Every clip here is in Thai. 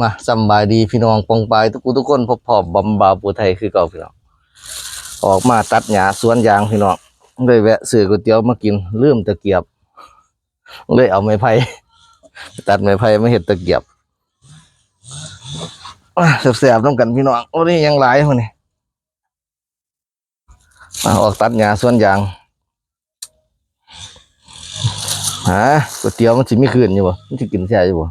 มาสบายดีพี่น้องปองปายทุกทุกคนพบพอบำบาปูไทยคือเก่าพี่น้องออกมาตัดหญ้าสวนยางพี่น้องเลยแวะซื้อก๋วยเตี๋ยวมากินลืมตะเกียบ เลยเอาไม้ไผ่ตัดไม้ไผ่มาเห็ดตะเกียบอะแสบๆน้ำกันพี่น้องโอ้นี่ยังหลายมันนี่มาออกตัดหญ้าสวนยางฮะก๋วยเตี๋ยวมันสิมีคืนอยู่บ่มันสิกินแช่อยู่บ่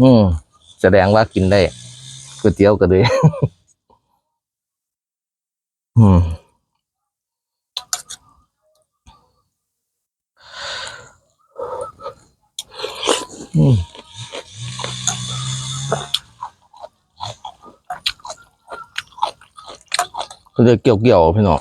อืมแสดงว่ากินได้ก๋วยเตี๋ยวก็เลยอืมอืมเลยเกี่ยวเกี่ยวๆพี่น้อง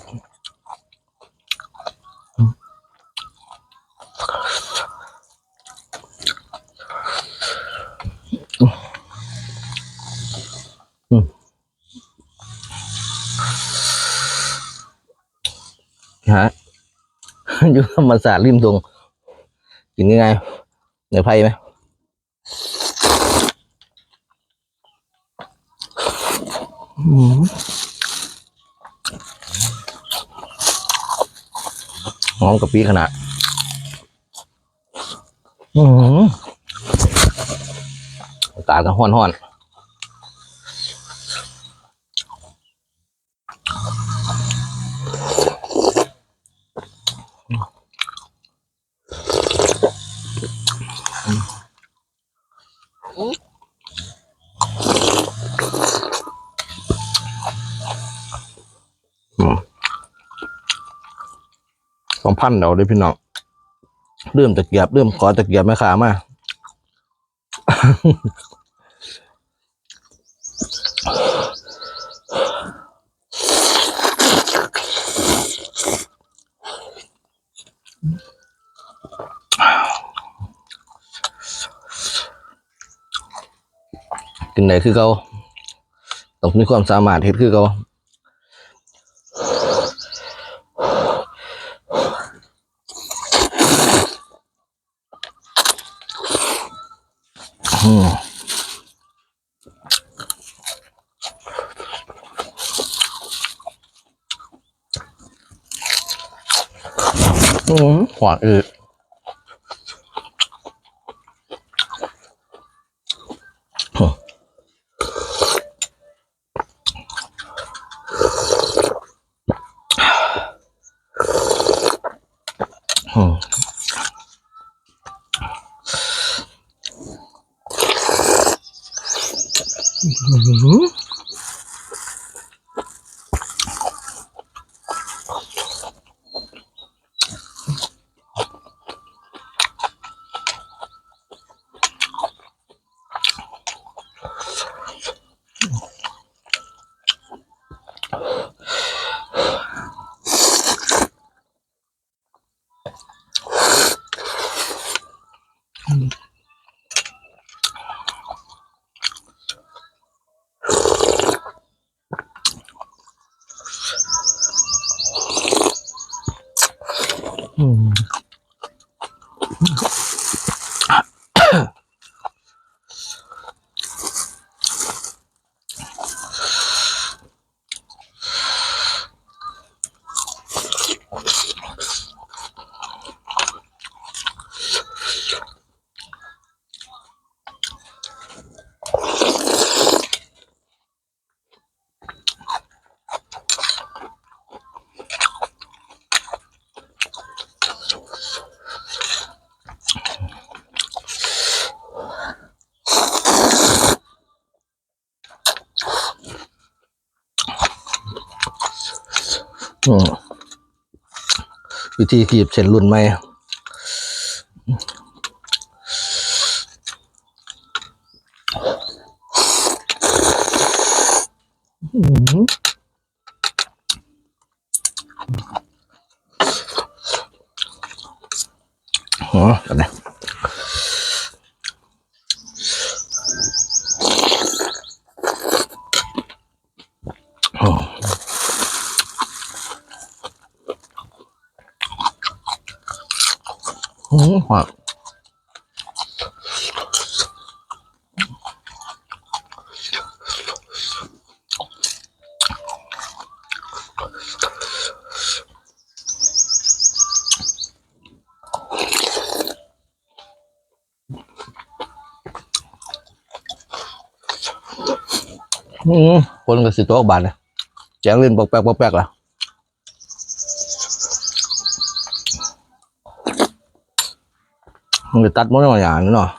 อยู่ธรรมศาสตร์ริมตรงกินยังไงเหนื้อไผ่ไหมหอมกะปิขนาดอืมอากาศก็ห้อนห้ อนสองพันเดี๋ยวเลยพี่น้องเริ่มตะเกียบเริ่มขอตะเกียบแม่ขามากินไหนคือเขาต้องมีความสามารถเฮ็ดคือเขา อืมหวานอืด อื ม วิธีขีบเส้นรุ่นใหม่อืมอ๋อกันนะอ๋ hoặc ừ, con cái sự tốt bạn này. Chén lên bọc bẹc bọc bẹc là. มันจะตัดมดหน่อยอย่างนี้เนาะ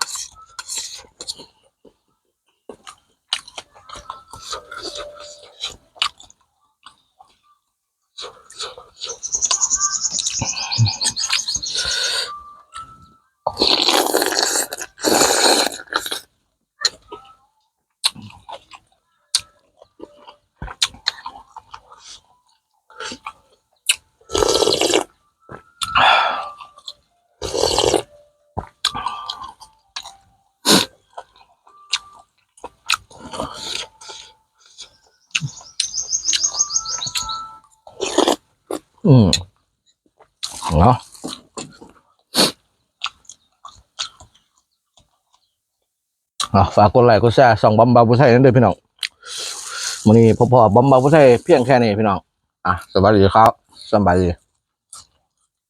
อืมเนาะอะฝากกดไลค์กดแชร์ส่องบัมบาบุไทยนั่นด้วยพี่น้องวันนี้พ่อพ่อบัมบาบุไทยเพียงแค่นี้พี่น้อง อะสบายดีครับสบายดี